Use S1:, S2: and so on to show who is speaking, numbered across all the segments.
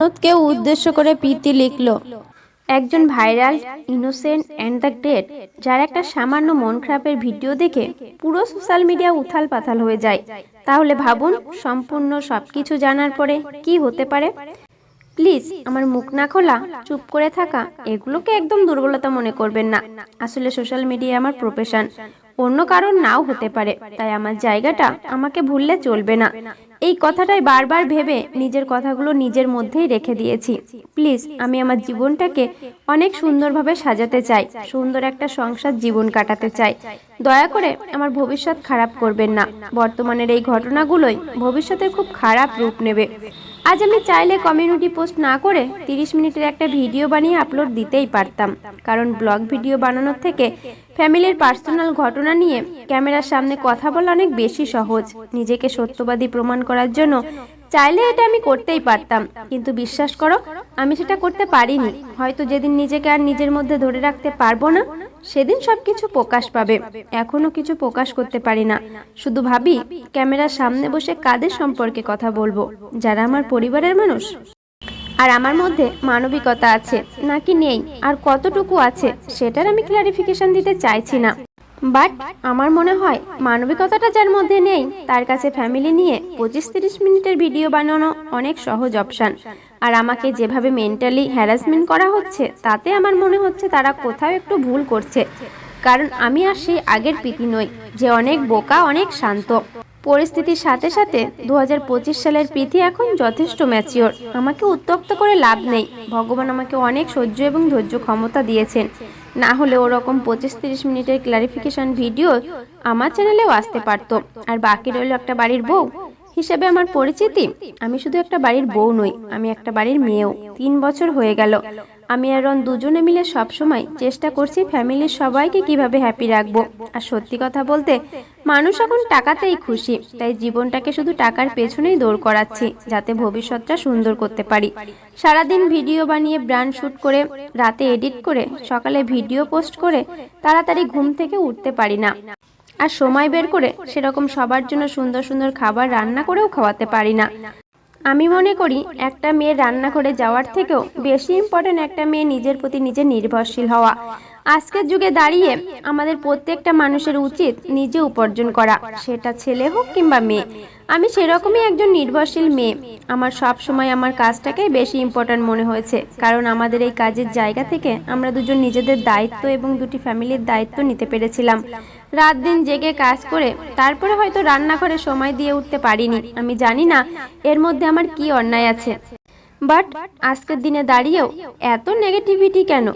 S1: ভারতকেও উদ্দেশ্য করে প্রীতি লিখল, একজন viral innocent and the great যার একটা সামান্য মন খারাপের ভিডিও দেখে পুরো সোশ্যাল মিডিয়া উথাল পাথাল হয়ে যায়। তাহলে ভাবুন, সম্পূর্ণ সব কিছু জানার পরে কি হতে পারে? প্লিজ, আমার মুখ না খোলা, চুপ করে থাকা, এগুলোকে একদম দুর্বলতা মনে করবেন না। আসলে সোশ্যাল মিডিয়া আমার প্রফেশন অন্য কারণ নাও হতে পারে, তাই আমার জায়গাটা আমাকে ভুললে চলবে না। এই কথাটাই বারবার ভেবে নিজের কথাগুলো নিজের মধ্যেই রেখে দিয়েছি। প্লিজ, আমি আমার জীবনটাকে অনেক সুন্দরভাবে সাজাতে চাই, সুন্দর একটা সংসার জীবন কাটাতে চাই। দয়া করে আমার ভবিষ্যৎ খারাপ করবেন না। বর্তমানের এই ঘটনাগুলোই ভবিষ্যতে খুব খারাপ রূপ নেবে। আজ আমি চাইলে কমিউনিটি পোস্ট না করে তিরিশ মিনিটের একটা ভিডিও বানিয়ে আপলোড দিতেই পারতাম। কারণ ব্লগ ভিডিও বানানোর থেকে ফ্যামিলির পার্সোনাল ঘটনা নিয়ে ক্যামেরার সামনে কথা বলা অনেক বেশি সহজ। নিজেকে সত্যবাদী প্রমাণ করার জন্য চাইলে এটা আমি করতেই পারতাম। কিন্তু বিশ্বাস করো, আমি সেটা করতে পারিনি। হয়তো যেদিন নিজেকে আর নিজের মধ্যে ধরে রাখতে পারব না সেদিন সবকিছু প্রকাশ পাবে। এখনও কিছু প্রকাশ করতে পারি না। শুধু ভাবি, ক্যামেরার সামনে বসে কাদের সম্পর্কে কথা বলব? যারা আমার পরিবারের মানুষ? আর আমার মধ্যে মানবিকতা আছে, নাকি নেই? আর কতটুকু আছে, সেটার আমি ক্লারিফিকেশন দিতে চাইছি না। বাট আমার মনে হয় মানবিকতাটা যার মধ্যে নেই, তার কাছে ফ্যামিলি নিয়ে পঁচিশ তিরিশ মিনিটের ভিডিও বানানো অনেক সহজ অপশান আর আমাকে যেভাবে মেন্টালি হ্যারাসমেন্ট করা হচ্ছে, তাতে আমার মনে হচ্ছে তারা কোথাও একটু ভুল করছে। কারণ আমি আর সেই আগের প্রীতি নই, যে অনেক বোকা, অনেক শান্ত। পরিস্থিতির সাথে সাথে দু হাজার পঁচিশ সালের প্রীতি এখন যথেষ্ট ম্যাচিওর আমাকে উত্তক্ত করে লাভ নেই। ভগবান আমাকে অনেক সহ্য এবং ধৈর্য ক্ষমতা দিয়েছেন। না হলে ওরকম পঁচিশ তিরিশ মিনিটের ক্লারিফিকেশন ভিডিও আমার চ্যানেলেও আসতে পারতো। আর বাকি রইল একটা বাড়ির বউ। হিসেবে আমার পরিচিতি, আমি শুধু একটা বাড়ির বউ নই, আমি একটা বাড়ির মেয়েও। তিন বছর হয়ে গেল। আমি আর রন দুজনে মিলে সব সময় চেষ্টা করছি ফ্যামিলির সবাইকে কীভাবে হ্যাপি রাখব। আর সত্যি কথা বলতে, মানুষ এখন টাকাতেই খুশি, তাই জীবনটাকে শুধু টাকার পেছনেই দৌড় করাচ্ছি, যাতে ভবিষ্যৎটা সুন্দর করতে পারি। সারাদিন ভিডিও বানিয়ে ব্র্যান্ড শ্যুট করে, রাতে এডিট করে, সকালে ভিডিও পোস্ট করে তাড়াতাড়ি ঘুম থেকে উঠতে পারি না। আর সময় বের করে সেরকম সবার জন্য সুন্দর সুন্দর খাবার রান্না করেও খাওয়াতে পারি না। আমি মনে করি একটা মেয়ের রান্নাঘরে যাওয়ার থেকেও বেশি ইম্পর্টেন্ট একটা মেয়ে নিজের প্রতি নিজে নির্ভরশীল হওয়া। আজকের যুগে দাঁড়িয়ে আমাদের প্রত্যেকটা মানুষের উচিত নিজে উপার্জন করা, সেটা ছেলে হোক কিংবা মেয়ে। আমি সেরকমই একজন নির্ভরশীল মেয়ে। আমার সব সময় আমার কাজটাকেই বেশি ইম্পর্ট্যান্ট মনে হয়েছে। কারণ আমাদের এই কাজের জায়গা থেকে আমরা দুজন নিজেদের দায়িত্ব এবং দুটি ফ্যামিলির দায়িত্ব নিতে পেরেছিলাম। রাত দিন জেগে কাজ করে, তারপরে হয়তো রান্নাঘরে সময় দিয়ে উঠতে পারিনি। আমি জানি না এর মধ্যে আমার কি অন্যায় আছে। বাট আজকের দিনে দাঁড়িয়েও এত নেগেটিভিটি কেন?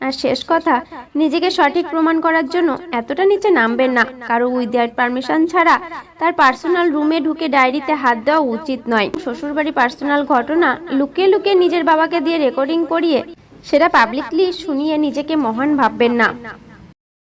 S1: আর শেষ কথা, নিজেকে সঠিক প্রমাণ করার জন্য এতটা নিচে নামবেন না। কারও উইদাউট পারমিশন ছাড়া তার পার্সোনাল রুমে ঢুকে ডায়েরিতে হাত দেওয়া উচিত নয়। শ্বশুরবাড়ি পার্সোনাল ঘটনা লুকিয়ে লুকিয়ে নিজের বাবাকে দিয়ে রেকর্ডিং করিয়ে সেটা পাবলিকলি শুনিয়ে নিজেকে মহান ভাববেন না।